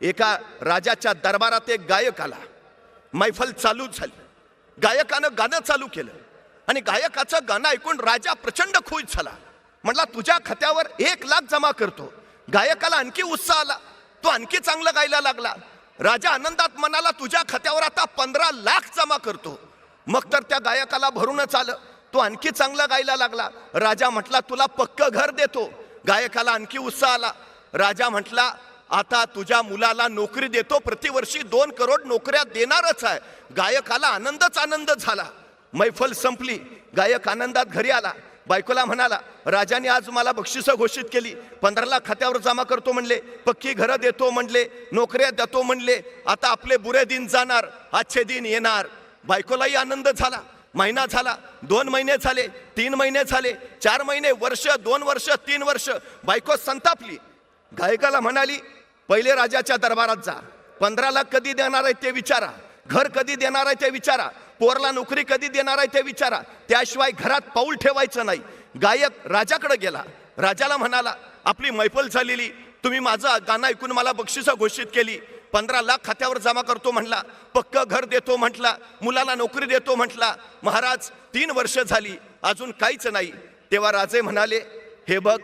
एका राजाच्या दरबारात एक गायक आला. मैफल चालू झाली. गायकानं गाणं चालू केलं. आणि गायकाचं गाणं ऐकून राजा प्रचंड खुश झाला. म्हटला तुझ्या खात्यावर एक लाख जमा करतो. गायकाला आणखी उत्साह आला. तो आणखी चांगलं गायला लागला. राजा आनंदात म्हणाला तुझ्या खात्यावर आता पंधरा लाख जमा करतो. मग तर त्या गायकाला भरूनच आलं. तो आणखी चांगला गायला लागला. राजा म्हटला तुला पक्क घर देतो. गायकाला आणखी उत्साह आला. राजा म्हटला आता तुझ्या मुलाला नोकरी देतो प्रतिवर्षी दोन करोड नोकऱ्या देणारच आहे. गायकाला आनंदच आनंद झाला. मैफल संपली. गायक आनंदात घरी आला. बायकोला म्हणाला राजाने आज मला बक्षिसं घोषित केली. पंधरा लाख खात्यावर जमा करतो म्हणले. पक्की घरं देतो म्हणले. नोकऱ्या देतो म्हणले. आता आपले बुरे दिन जाणार. आजचे दिन येणार. बायकोलाही आनंद झाला. महिना झाला. दोन महिने झाले. तीन महिने झाले. चार महिने वर्ष दोन वर्ष तीन वर्ष. बायको संतापली. गायकाला म्हणाली पहिले राजाच्या दरबारात जा. पंधरा लाख कधी देणार आहे ते विचारा. घर कधी देणार आहे ते विचारा. पोरला नोकरी कधी देणार आहे ते विचारा. त्याशिवाय घरात पाऊल ठेवायचं नाही. गायक राजाकडे गेला. राजाला म्हणाला आपली मैफल झालेली. तुम्ही माझं गाणं ऐकून मला बक्षिसं घोषित केली. पंधरा लाख खात्यावर जमा करतो म्हटला पक्क घर देतो म्हटला. मुलाला नोकरी देतो म्हटला. महाराज तीन वर्ष झाली. अजून काहीच नाही. तेव्हा राजे म्हणाले हे बघ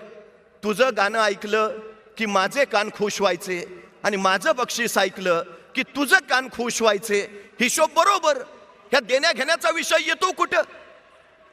तुझं गाणं ऐकलं की माझे कान खुश व्हायचे आणि माझं बक्षीस ऐकलं की तुझं कान खुश व्हायचे. हिशोब बरोबर. ह्या देण्या घेण्याचा विषय येतो कुठं?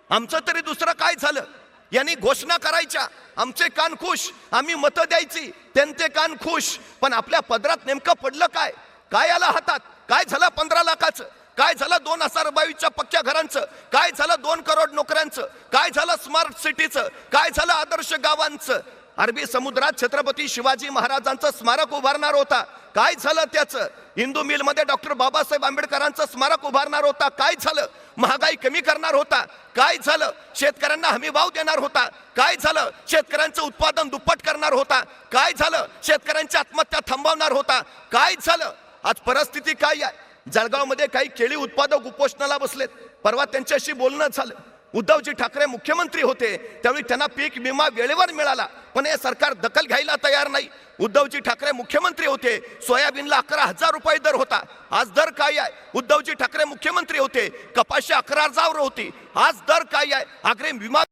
आमचं तरी दुसरं काय झालं? यांनी घोषणा करायच्या. आमचे कान खुश. आम्ही मतं द्यायची. त्यांचे कान खुश. पण आपल्या पदरात नेमकं पडलं काय? काय आलं हातात? काय झालं पंधरा लाखाचं? काय झालं दोन हजार बावीसच्या पक्क्या घरांचं? काय झालं दोन करोड नोकऱ्यांचं? काय झालं स्मार्ट सिटीचं? काय झालं आदर्श गावांचं? अरबी समुद्रात छत्रपती शिवाजी महाराजांचं स्मारक उभारणार होता. काय झालं त्याचं? हिंदू मिलमध्ये डॉक्टर बाबासाहेब आंबेडकरांचं स्मारक उभारणार होता. काय झालं? महागाई कमी करणार होता. काय झालं? शेतकऱ्यांना हमी भाव देणार होता. काय झालं? शेतकऱ्यांचं उत्पादन दुप्पट करणार होता. काय झालं? शेतकऱ्यांची आत्महत्या थांबवणार होता. काय झालं? आज परिस्थिती काय आहे? जळगावमध्ये काही केळी उत्पादक उपोषणाला बसलेत. परवा त्यांच्याशी बोलणं झालं. उद्धवजी ठाकरे मुख्यमंत्री होते त्यावेळी त्यांना पीक विमा वेळेवर मिळाला. पण हे सरकार दखल घ्यायला तयार नाही. उद्धवजी ठाकरे मुख्यमंत्री होते सोयाबीनला अकरा हजार रुपये दर होता. आज दर काय आहे? उद्धवजी ठाकरे मुख्यमंत्री होते कपाशी अकरा हजार होती. आज दर काय आहे? आग्रे विमा